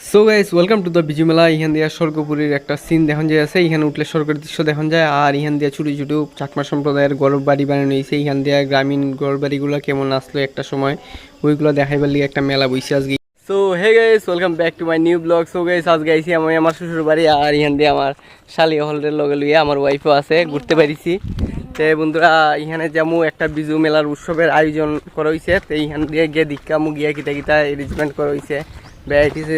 So guys welcome to the Biju mela Ihan দিয়া স্বর্গপুরীর একটা scene দেখন যায় আছে। ইহান উঠলে স্বর্গের দৃশ্য দেখন যায়। আর ইহান দিয়া ছোটো ছোটো চাকমা সম্প্রদায়ের গরব বাড়ি বানানো হয়েছে। ইহান দিয়া গ্রামীণ গরব বাড়িগুলো কেমন আসলো একটা সময়, ওইগুলো দেখাইবার লিগে একটা মেলা বইছে আজকে। So hey guys welcome back to my new blog so guys আজকে আইছি আমি আমার শ্বশুর বাড়ি আর ইহান দিয়ে আমার শালি হলের লগে লইয়ে আমার ওয়াইফও আছে, ঘুরতে পারিছি তে বন্ধুরা ইহানে যেমন একটা বিজু মেলার উৎসবের আয়োজন করা হয়েছে তো ইহান দিয়ে গিয়ে দীক্ষা মু গিয়া কিতা কিতা এরেঞ্জমেন্ট করা হয়েছে ভ্যারাইটিস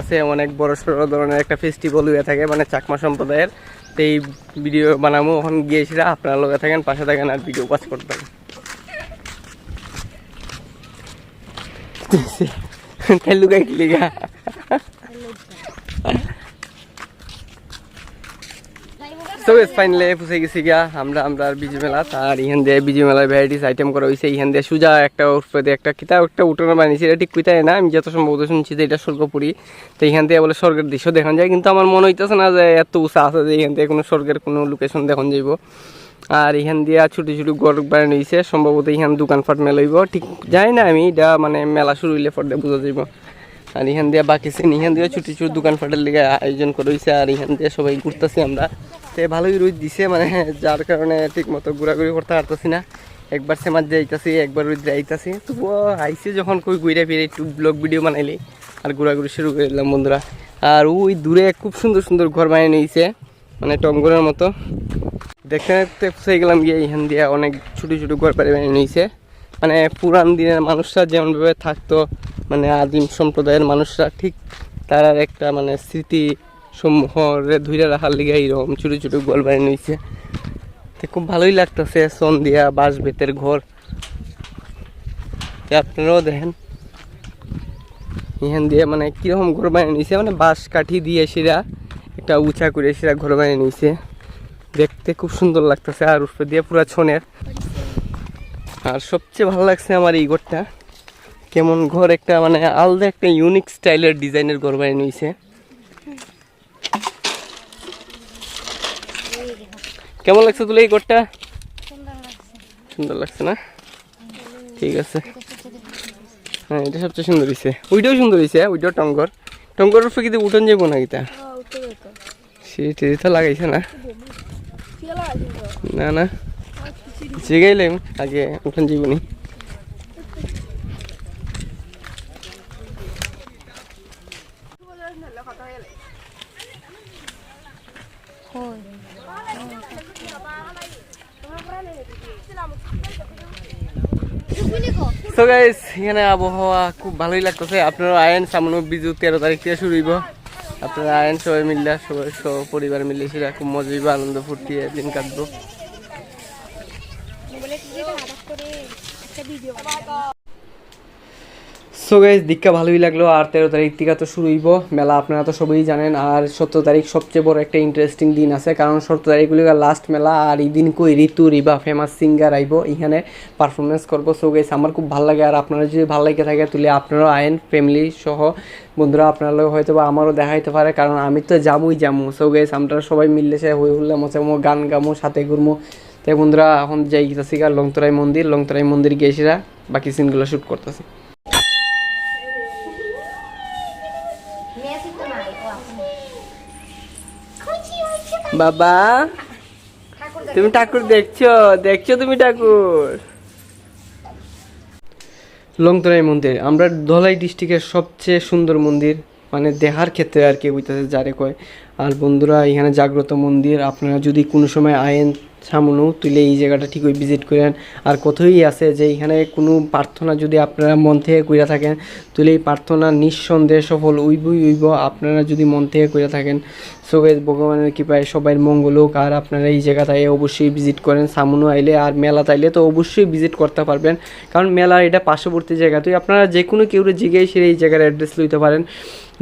আছে অনেক বড় সড়ো ধরনের একটা ফেস্টিভ্যাল হয়ে থাকে মানে চাকমা সম্প্রদায়ের। এই ভিডিও বানাবো, ওখানে গিয়েছিলাম আপনারা লোকে থাকেন, পাশে থাকেন আর ভিডিও পাস করতে থাকেন লুকাই লিগা। সো ইস ফাইনালি পুষে গেছি গিয়া। আমরা আমরা আর বিজি মেলা আর ইহান দিয়ে বিজি মেলার ভ্যারাইটিস আইটেম করা হয়েছে ইহান দিয়ে সুজা, একটা দিয়ে একটা কিতা, একটা উঠোনো বানিয়েছি, এটা ঠিক কুইতাই না। আমি যত সম্ভবত শুনছি যে এটা স্বর্গপুরি। তো এখান থেকে বলে স্বর্গের দৃশ্য দেখান যায়। কিন্তু আমার মনে হইতেছে না যে এত উঁচা আছে যে এখান থেকে কোনো স্বর্গের কোনো লোকেশন দেখান যাইব। আর এখান দিয়ে ছোটো ছোটো গড় বানানো হয়েছে সম্ভবত এখান দোকানপাট মেলা হইব। ঠিক জানি না আমি, এটা মানে মেলা শুরু হইলে দিয়ে বোঝা যাইব। আর এখান দিয়ে বাকি সিন এখান দিয়ে ছোটো ছোটো দোকানপাটের লিগে আয়োজন করা হয়েছে আর এখান দিয়ে সবাই ঘুরতেছি আমরা। তো ভালোই রোদ দিছে মানে যার কারণে ঠিক মতো ঘোরাঘুরি করতে পারতেছি না। একবার সেমার যাইতাছি একবার রোদ যাইতাছি তবুও আইসে যখন কই ঘুরে ফিরে, একটু ব্লগ ভিডিও বানাইলি আর ঘোরাঘুরি শুরু করে দিলাম বন্ধুরা। আর ওই দূরে খুব সুন্দর সুন্দর ঘর বানিয়ে নিয়েছে মানে টঙ্গরের মতো। দেখতে দেখতে ফুসে গেলাম গিয়ে এখান দিয়ে অনেক ছোটো ছোটো ঘর বাড়ি বানিয়ে নিয়েছে মানে পুরান দিনের মানুষরা যেমনভাবে থাকতো মানে আদিম সম্প্রদায়ের মানুষরা, ঠিক তার একটা মানে স্মৃতি সমূহরে ধুইরা রাখার লিগে এইরকম ছোটো ছোটো ঘর বানিয়ে নিয়েছে তো খুব ভালোই লাগতেছে সন দিয়া বাঁশ বেতের ঘর আপনারাও দেখেন। এখান দিয়ে মানে কীরকম ঘর বানিয়ে নিয়েছে মানে বাঁশ কাঠি দিয়ে সেরা, একটা উঁচা করে সেরা ঘর বানিয়ে নিয়েছে দেখতে খুব সুন্দর লাগতেছে আর উপরে দিয়ে পুরা ছনের। আর সবচেয়ে ভালো লাগছে আমার এই ঘরটা। কেমন ঘর একটা মানে আলাদা একটা ইউনিক স্টাইলের ডিজাইনের ঘর বানিয়ে নিয়েছে কেমন লাগছে তুলে এই কোটটা সুন্দর লাগছে। না? ঠিক আছে। হ্যাঁ এটা সবচেয়ে সুন্দর হয়েছে ওইটাও সুন্দর হয়েছে ওইটাও টঙ্গর টঙ্গর কিন্তু উঠন যাব না কিতা সেটি তো লাগাইছে না। না না। জিগাইলাম আগে উঠান জীবনী সো গাইস এখানে আবহাওয়া খুব ভালোই লাগতেছে। আপনারা আয়েন, সামনে বিজু তেরো তারিখ থেকে শুরু হইব। আপনারা আয়েন, সবাই মিললে, সবাই সব পরিবার মিলে সেটা খুব মজা হইব, আনন্দ ফুর্তি দিন কাটবো। সো গাইজ দীক্ষা ভালোই লাগল আর তেরো তারিখ থেকে তো শুরু হইব মেলা আপনারা তো সবই জানেন। আর সতেরো তারিখ সবচেয়ে বড় একটা ইন্টারেস্টিং দিন আছে। কারণ সতেরো তারিখগুলি লাস্ট মেলা আর এই দিন কই ঋতু রিবা ফেমাস সিঙ্গার আইব। এখানে পারফরমেন্স করব। সো গাইজ আমার খুব ভালো লাগে। আর আপনারা যদি ভালো লাগে থাকে তুলে আপনারাও আইন ফ্যামিলি সহ। বন্ধুরা, আপনার হয়তো বা আমারও দেখা হইতে পারে, কারণ আমি তো যাবই যাব। সো গাইজ আমরা সবাই মিললে সে হই হুল্লা মচামো গান গামো সাথে ঘুরমো তাই বন্ধুরা, এখন যাই গেছি গা লংতরাই মন্দির। লংতরাই মন্দির গিয়েছিরা বাকি সিনগুলো শ্যুট করতেছি। বাবা, তুমি ঠাকুর দেখছ? দেখছ তুমি ঠাকুর? লংতরাই মন্দির, আমরা ধলাই ডিস্ট্রিক্টের সবচেয়ে সুন্দর মন্দির মানে দেহার ক্ষেত্রে আর কি বুঝতেছে যারে কয়। আর বন্ধুরা, এখানে জাগ্রত মন্দির, আপনারা যদি কোনো সময় আয়েন সামনেও তুলে এই জায়গাটা ঠিক ওই ভিজিট করেন। আর কোথায় আছে যে এখানে কোনো প্রার্থনা যদি আপনারা মন থেকে কইরা থাকেন তুলে এই প্রার্থনা নিঃসন্দেহে সফল উইবই উইব আপনারা যদি মন থেকে কইরা থাকেন সো গাইস ভগবানের কৃপায় সবাই মঙ্গল হোক আর আপনারা এই জায়গাটায় অবশ্যই ভিজিট করেন, সামনও আইলে আর মেলা তাইলে তো অবশ্যই ভিজিট করতে পারবেন। কারণ মেলা এটা পার্শ্ববর্তী জায়গা। তো আপনারা যে কোনো কেউ জিজ্ঞেস সে এই জায়গার অ্যাড্রেস লইতে পারেন।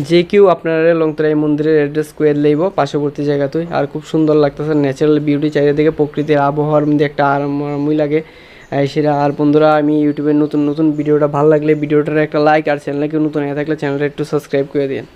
যে কেউ আপনারা লংতরাই মন্দিরের অ্যাড্রেস কোয়ের লইব পার্শ্ববর্তী জায়গাতেই। আর খুব সুন্দর লাগতেছে ন্যাচারাল বিউটি চারিদিকে প্রকৃতির আবহাওয়ার মধ্যে একটা আরামই লাগে। সেটা, আর বন্ধুরা, আমি ইউটিউবের নতুন নতুন ভিডিওটা, ভালো লাগলে ভিডিওটার একটা লাইক আর চ্যানেলকে নতুন হয়ে থাকলে চ্যানেলটা একটু সাবস্ক্রাইব করে দিন